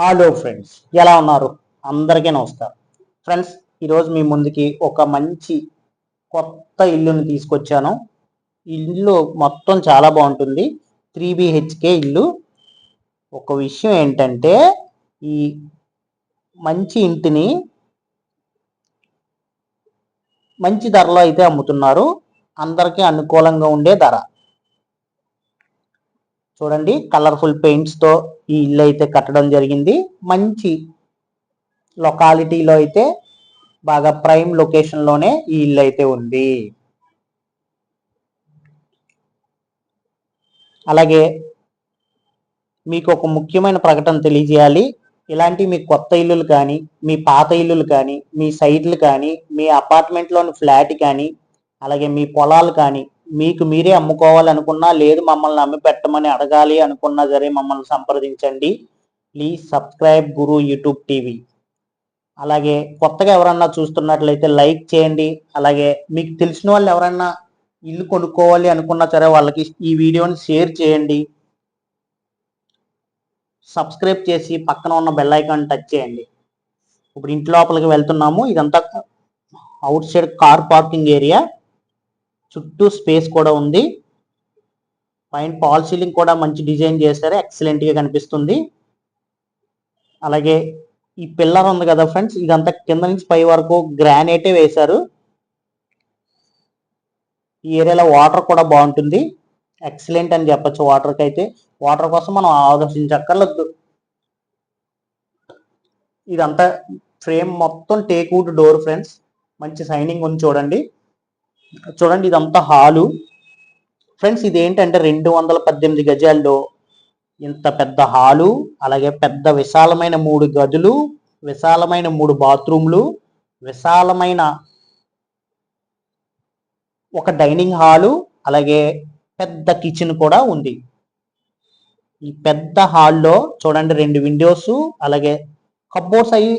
Hello friends ఎలా ఉన్నారు? అందరికీ నమస్కారం. ఫ్రెండ్స్ ఈరోజు మీ ముందుకి ఒక మంచి కొత్త ఇల్లుని తీసుకొచ్చాను. ఇల్లు మొత్తం చాలా బాగుంటుంది. త్రీ బిహెచ్కే ఇల్లు. ఒక విషయం ఏంటంటే ఈ మంచి ఇంటిని మంచి ధరలో అయితే అమ్ముతున్నారు. అందరికీ అనుకూలంగా ఉండే ధర. చూడండి కలర్ఫుల్ పెయింట్స్తో ఈ ఇల్లు అయితే కట్టడం జరిగింది. మంచి లొకాలిటీలో అయితే బాగా ప్రైమ్ లొకేషన్లోనే ఈ ఇల్లు అయితే ఉంది. అలాగే మీకు ఒక ముఖ్యమైన ప్రకటన తెలియజేయాలి. ఇలాంటి మీ కొత్త ఇల్లులు కానీ మీ పాత ఇల్లులు కానీ మీ సైట్లు కానీ మీ అపార్ట్మెంట్లోని ఫ్లాట్ కానీ అలాగే మీ పొలాలు కానీ మీకు మీరే అమ్ముకోవాలనుకున్నా లేదు మమ్మల్ని అమ్మి పెట్టమని అడగాలి అనుకున్నా సరే మమ్మల్ని సంప్రదించండి. Please subscribe Guru YouTube TV. అలాగే కొత్తగా ఎవరన్నా చూస్తున్నట్లయితే లైక్ చేయండి. అలాగే మీకు తెలిసిన వాళ్ళు ఎవరన్నా ఇల్లు కొనుక్కోవాలి అనుకున్నా సరే వాళ్ళకి ఈ వీడియోని షేర్ చేయండి. సబ్స్క్రైబ్ చేసి పక్కన ఉన్న బెల్ ఐకాన్ టచ్ చేయండి. ఇప్పుడు ఇంటి లోపలికి వెళ్తున్నాము. ఇదంతా outside car parking area. చుట్టూ స్పేస్ కూడా ఉంది. పైన పాల్ సీలింగ్ కూడా మంచి డిజైన్ చేశారు. ఎక్సలెంట్గా కనిపిస్తుంది. అలాగే ఈ పిల్లర్ ఉంది కదా ఫ్రెండ్స్ ఇదంతా కింద నుంచి పై వరకు గ్రానైటే వేశారు. ఈ ఏరియాలో వాటర్ కూడా బాగుంటుంది. ఎక్సలెంట్ అని చెప్పొచ్చు వాటర్కి అయితే. వాటర్ కోసం మనం ఆలోచించక్కర్లేదు. ఇదంతా ఫ్రేమ్ మొత్తం టేక్వుడ్ డోర్ ఫ్రెండ్స్ మంచి సైనింగ్ ఉంది చూడండి. చూడండి ఇదంతా హాలు. ఫ్రెండ్స్ ఇది ఏంటంటే రెండు వందల పద్దెనిమిది గజాల్లో ఇంత పెద్ద హాలు అలాగే పెద్ద విశాలమైన మూడు గదులు విశాలమైన మూడు బాత్రూమ్లు విశాలమైన ఒక డైనింగ్ హాలు అలాగే పెద్ద కిచెన్ కూడా ఉంది. ఈ పెద్ద హాల్లో చూడండి రెండు విండోస్ అలాగే కబ్బోర్డ్స్ అవి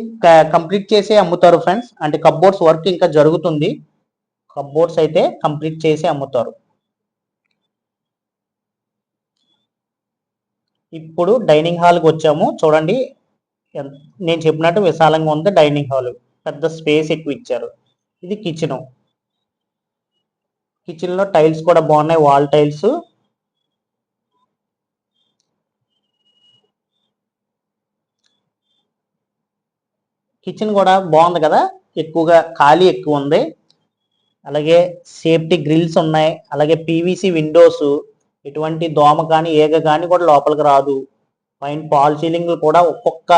కంప్లీట్ చేసి అమ్ముతారు ఫ్రెండ్స్. అంటే కబ్బోర్డ్స్ వర్క్ ఇంకా జరుగుతుంది. కప్బోర్డ్స్ అయితే కంప్లీట్ చేసి అమ్ముతారు. ఇప్పుడు డైనింగ్ హాల్కి వచ్చాము. చూడండి నేను చెప్పినట్టు విశాలంగా ఉంది డైనింగ్ హాల్ పెద్ద స్పేస్ ఎక్కువ ఇచ్చారు. ఇది కిచెన్ కిచెన్లో టైల్స్ కూడా బాగున్నాయి. వాల్ టైల్స్ కిచెన్ కూడా బాగుంది కదా. ఎక్కువగా ఖాళీ ఎక్కువ ఉంది. అలాగే సేఫ్టీ గ్రిల్స్ ఉన్నాయి అలాగే పీవీసీ విండోస్ ఎటువంటి దోమ కానీ ఏగ కానీ కూడా లోపలికి రాదు. పైన పాల్ సీలింగ్ కూడా ఒక్కొక్క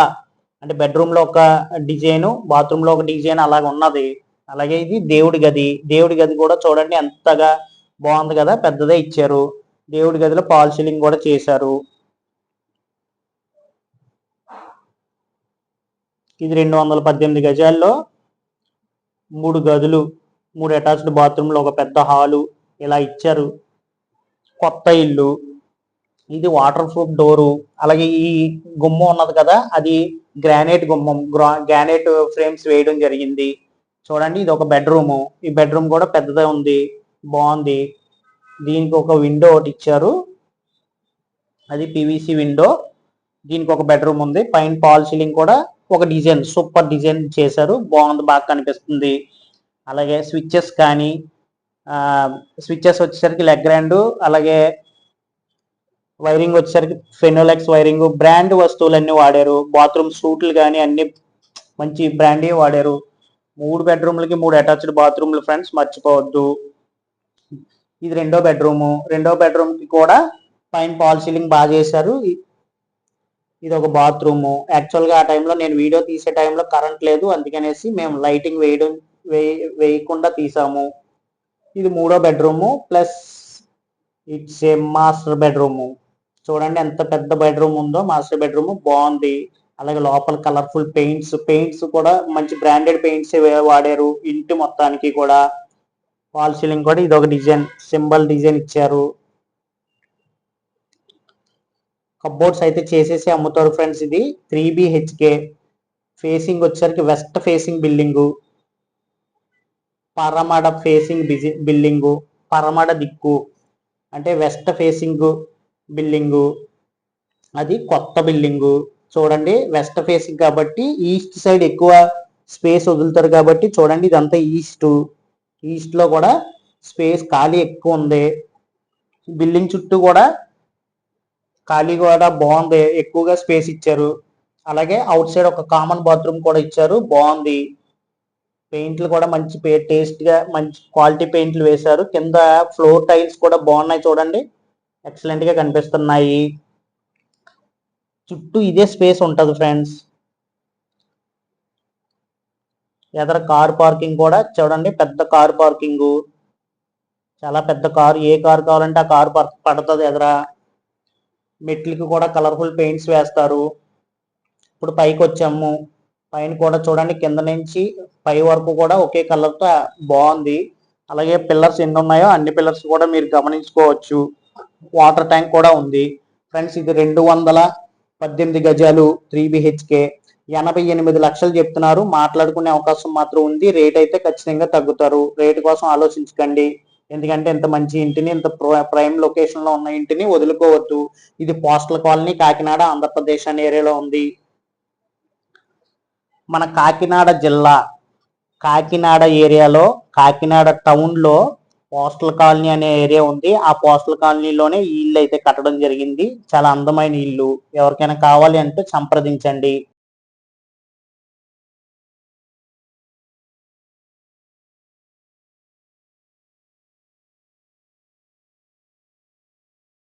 అంటే బెడ్రూమ్లో ఒక డిజైన్ బాత్రూంలో ఒక డిజైన్ అలాగ ఉన్నది. అలాగే ఇది దేవుడి గది దేవుడి గది కూడా చూడండి ఎంతగా బాగుంది కదా పెద్దదే ఇచ్చారు. దేవుడి గదిలో పాల్ సీలింగ్ కూడా చేశారు. ఇది రెండు వందల పద్దెనిమిది గజాల్లో మూడు గదులు. మూడు అటాచ్డ్ బాత్రూమ్లు ఒక పెద్ద హాలు ఇలా ఇచ్చారు. కొత్త ఇల్లు. ఇది వాటర్ ప్రూఫ్ డోరు. అలాగే ఈ గుమ్మం ఉన్నది కదా అది గ్రానైట్ గుమ్మం. గ్రానైట్ ఫ్రేమ్స్ వేయడం జరిగింది. చూడండి ఇది ఒక బెడ్రూమ్. ఈ బెడ్రూమ్ కూడా పెద్దదే ఉంది. బాగుంది. దీనికి ఒక విండో ఒకటి ఇచ్చారు. అది పివిసి విండో. దీనికి ఒక బెడ్రూమ్ ఉంది. పైన పాల్ సీలింగ్ కూడా ఒక డిజైన్ సూపర్ డిజైన్ చేశారు. బాగుంది బాగా కనిపిస్తుంది. అలాగే స్విచ్చెస్ కానీ స్విచ్చెస్ వచ్చేసరికి లెగ్ గ్రాండ్ అలాగే వైరింగ్ వచ్చేసరికి ఫెనోలెక్స్ వైరింగ్ బ్రాండ్ వస్తువులన్నీ వాడారు. బాత్రూమ్ సూట్లు కానీ అన్ని మంచి బ్రాండే వాడారు. మూడు బెడ్రూమ్లకి మూడు అటాచ్డ్ బాత్రూమ్లు ఫ్రెండ్స్ మర్చిపోవద్దు. ఇది రెండో బెడ్రూము రెండో బెడ్రూమ్కి కూడా పైన పాల్ సీలింగ్ బాగా చేశారు. ఇది ఒక బాత్రూము యాక్చువల్గా ఆ టైంలో నేను వీడియో తీసే టైంలో కరెంట్ లేదు. అందుకనేసి మేము లైటింగ్ వేయడం వేయకుండా తీసాము. ఇది మూడో bedroom plus it's a master bedroom. చూడండి ఎంత పెద్ద బెడ్రూమ్ ఉందో మాస్టర్ బెడ్రూమ్ బాగుంది. అలాగే లోపల కలర్ఫుల్ పెయింట్స్ పెయింట్స్ కూడా మంచి బ్రాండెడ్ పెయింట్స్ వాడారు ఇంటి మొత్తానికి కూడా. వాల్ సీలింగ్ కూడా ఇది ఒక డిజైన్ సింబల్ డిజైన్ ఇచ్చారు. కబోర్డ్స్ అయితే చేసేసి అమ్ముతారు ఫ్రెండ్స్ ఇది. త్రీ బిహెచ్కే ఫేసింగ్ వచ్చేసరికి వెస్ట్ ఫేసింగ్ బిల్డింగు. పరమడ ఫేసింగ్ బిజి బిల్డింగు పరమడ దిక్కు అంటే వెస్ట్ ఫేసింగ్ బిల్డింగు అది కొత్త బిల్డింగు చూడండి వెస్ట్ ఫేసింగ్ కాబట్టి ఈస్ట్ సైడ్ ఎక్కువ స్పేస్ వదులుతారు కాబట్టి చూడండి ఇదంతా ఈస్ట్ ఈస్ట్లో కూడా స్పేస్ ఖాళీ ఎక్కువ ఉంది. బిల్డింగ్ చుట్టూ కూడా ఖాళీ కూడా బాగుంది. ఎక్కువగా స్పేస్ ఇచ్చారు. అలాగే అవుట్ సైడ్ ఒక కామన్ బాత్రూమ్ కూడా ఇచ్చారు. బాగుంది. పెయింట్లు కూడా మంచి టేస్ట్గా మంచి క్వాలిటీ పెయింట్లు వేశారు. కింద ఫ్లోర్ టైల్స్ కూడా బాగున్నాయి చూడండి. ఎక్సలెంట్గా కనిపిస్తున్నాయి. చుట్టూ ఇదే స్పేస్ ఉంటుంది ఫ్రెండ్స్ ఎదర కార్ పార్కింగ్ కూడా చూడండి పెద్ద కార్ పార్కింగ్ చాలా పెద్ద కారు ఏ కార్ కావాలంటే ఆ కార్ పడుతుంది ఎదర. మెట్లకి కూడా కలర్ఫుల్ పెయింట్స్ వేస్తారు. ఇప్పుడు పైకి వచ్చాము పైన కూడా చూడండి కింద నుంచి పై వరకు కూడా ఒకే కలర్తో బాగుంది. అలాగే పిల్లర్స్ ఎన్ని ఉన్నాయో అన్ని పిల్లర్స్ కూడా మీరు గమనించుకోవచ్చు. వాటర్ ట్యాంక్ కూడా ఉంది. ఫ్రెండ్స్ ఇది రెండు వందల పద్దెనిమిది గజాలు త్రీ బిహెచ్కే ఎనభై ఎనిమిది లక్షలు చెప్తున్నారు. మాట్లాడుకునే అవకాశం మాత్రం ఉంది. రేట్ అయితే ఖచ్చితంగా తగ్గుతారు. రేట్ కోసం ఆలోచించకండి. ఎందుకంటే ఇంత మంచి ఇంటిని ఇంత ప్రైమ్ లొకేషన్లో ఉన్న ఇంటిని వదులుకోవద్దు. ఇది పోస్టల్ కాలనీ కాకినాడ ఆంధ్రప్రదేశ్ అనే ఏరియాలో ఉంది. మన కాకినాడ జిల్లా కాకినాడ ఏరియాలో కాకినాడ టౌన్లో పోస్టల్ కాలనీ అనే ఏరియా ఉంది. ఆ పోస్టల్ కాలనీలోనే ఈ ఇల్లు అయితే కట్టడం జరిగింది. చాలా అందమైన ఇల్లు. ఎవరికైనా కావాలి అంటే సంప్రదించండి.